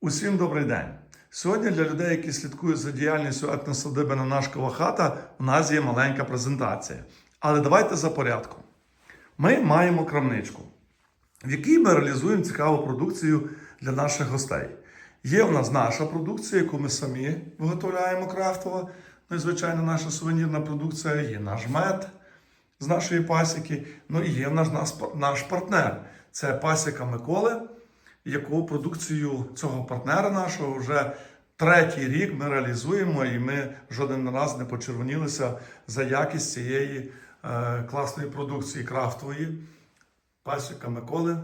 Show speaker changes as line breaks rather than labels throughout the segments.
Усім добрий день! Сьогодні для людей, які слідкують за діяльністю етносадиби Нанашкова хата, у нас є маленька презентація. Але давайте за порядком. Ми маємо крамничку, в якій ми реалізуємо цікаву продукцію для наших гостей. Є у нас наша продукція, яку ми самі виготовляємо крафтово. Ну і, звичайно, наша сувенірна продукція, є наш мед з нашої пасіки. Ну і є в наш, наш партнер. Це пасіка Миколи, яку продукцію цього партнера нашого вже третій рік ми реалізуємо, і ми жоден раз не почервонілися за якість цієї е, класної продукції крафтової. Пасіка Миколи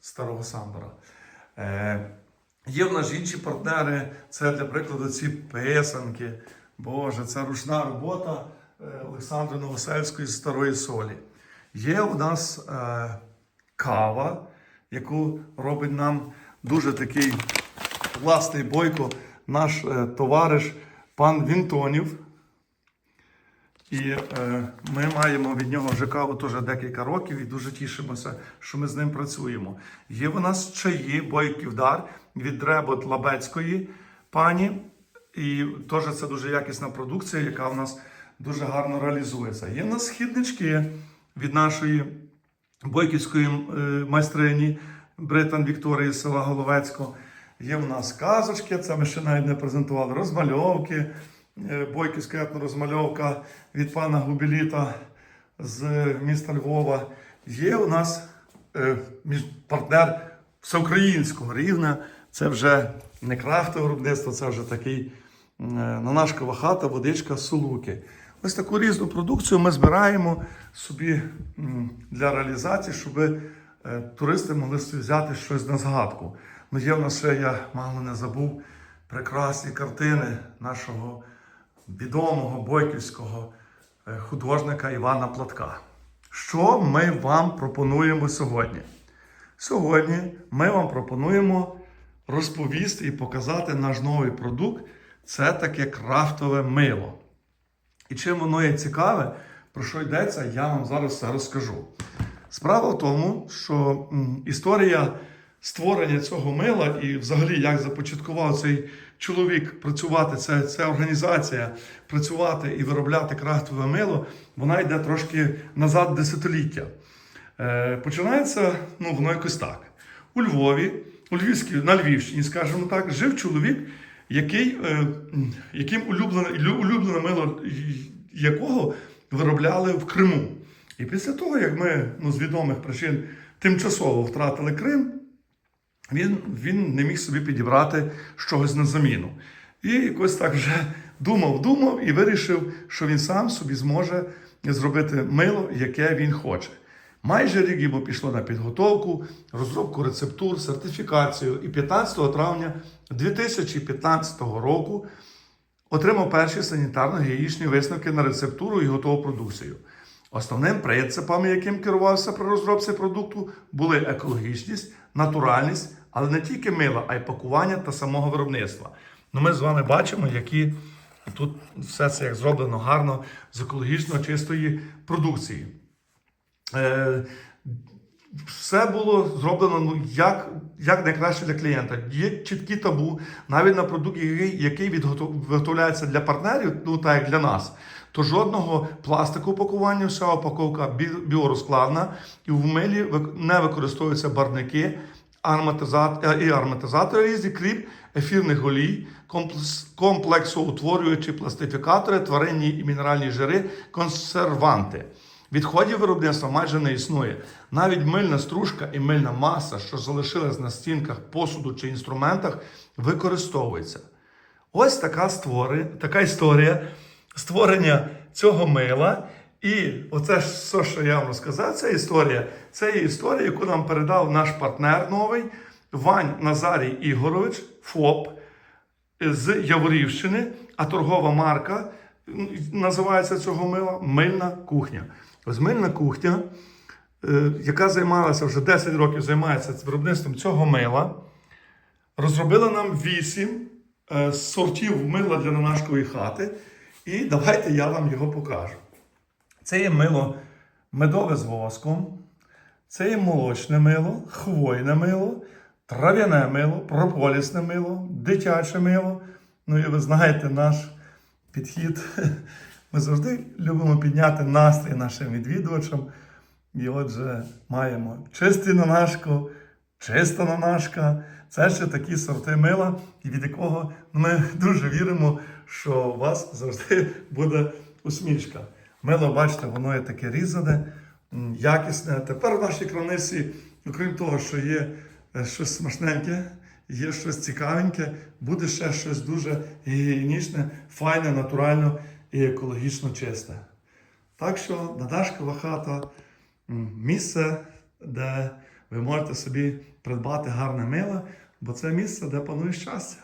Старого Сандора. Е, Є в нас інші партнери, це для прикладу ці писанки. Боже, це ручна робота е, Олександри Новосельської старої солі. Є у нас е, кава, яку робить нам дуже такий класний бойко, наш е, товариш пан Вінтонів. І е, ми маємо від нього вже декілька років і дуже тішимося, що ми з ним працюємо. Є у нас чаї, бойків дар від Дребот Лабецької пані. І теж це дуже якісна продукція, яка в нас дуже гарно реалізується. Є в нас східнички від нашої бойківської е, майстрині Британ Вікторії села Головецько. Є в нас казочки, це ми ще навіть не презентували, розмальовки. Е, Бойківська етнорозмальовка від пана Губіліта з міста Львова. Є у нас е, партнер всеукраїнського рівня. Це вже не крафтове виробництво, це вже такий нанашкова хата, водичка, сулуки. Ось таку різну продукцію ми збираємо собі для реалізації, щоб е, туристи могли взяти щось на згадку. Ну, є в нас ще, я мало не забув, прекрасні картини нашого відомого бойківського е, художника Івана Платка. Що ми вам пропонуємо сьогодні? Сьогодні ми вам пропонуємо розповісти і показати наш новий продукт. Це таке крафтове мило. І чим воно є цікаве, про що йдеться, я вам зараз розкажу. Справа в тому, що історія створення цього мила і взагалі як започаткував цей чоловік працювати, це, ця організація працювати і виробляти крафтове мило, вона йде трошки назад десятиліття. Е, починається ну, воно якось так. У Львові, у Львівській, на Львівщині, скажімо так, жив чоловік, який, е, яким улюблене, лю- улюблене мило якого виробляли в Криму. І після того, як ми ну, з відомих причин тимчасово втратили Крим, він, він не міг собі підібрати щось на заміну. І якось так вже думав, думав і вирішив, що він сам собі зможе зробити мило, яке він хоче. Майже рік йому пішло на підготовку, розробку рецептур, сертифікацію. І 15 травня 2015 року отримав перші санітарно-гігієнічні висновки на рецептуру і готову продукцію. Основним принципами, яким керувався при розробці продукту, були екологічність, натуральність, але не тільки мила, а й пакування та самого виробництва. Ну, ми з вами бачимо, які тут все це як зроблено гарно з екологічно чистої продукції. Е, все було зроблено ну, як, як найкраще для клієнта. Є чіткі табу, навіть на продукт, який, який виготовляється для партнерів, ну так як для нас. То жодного пластику пакування, вся упаковка бі- біорозкладна, і в милі не використовуються барвники, ароматизат- е, і ароматизатори різні, крім ефірних олій, комплекс- комплексоутворюючі пластифікатори, тваринні і мінеральні жири, консерванти. Відходів виробництва майже не існує. Навіть мильна стружка і мильна маса, що залишилась на стінках посуду чи інструментах, використовується. Ось така, створи, така історія створення цього мила. І оце все, що я вам розказав, це історія. Це є історія, яку нам передав наш партнер новий Вань Назарій Ігорович, ФОП з Яворівщини, а торгова марка називається цього мила Мильна кухня. Ось кухня, е, яка займалася вже 10 років, займається виробництвом цього мила, розробила нам 8 е, сортів мила для нанашкової хати. І давайте я вам його покажу. Це є мило медове з воском, це є молочне мило, хвойне мило, трав'яне мило, прополісне мило, дитяче мило. Ну і ви знаєте наш підхід. Ми завжди любимо підняти настрій нашим відвідувачам. І отже, маємо чистий нанашко, чиста нанашка. Це ще такі сорти мила, і від якого ми дуже віримо, що у вас завжди буде усмішка. Мило, бачите, воно є таке різане, якісне. Тепер в нашій крамниці, окрім того, що є е, щось смачненьке, є щось цікавеньке, буде ще щось дуже гігієнічне, файне, натурально і екологічно чисте. Так що Надашкова хата місце, де ви можете собі придбати гарне мило, бо це місце, де панує щастя.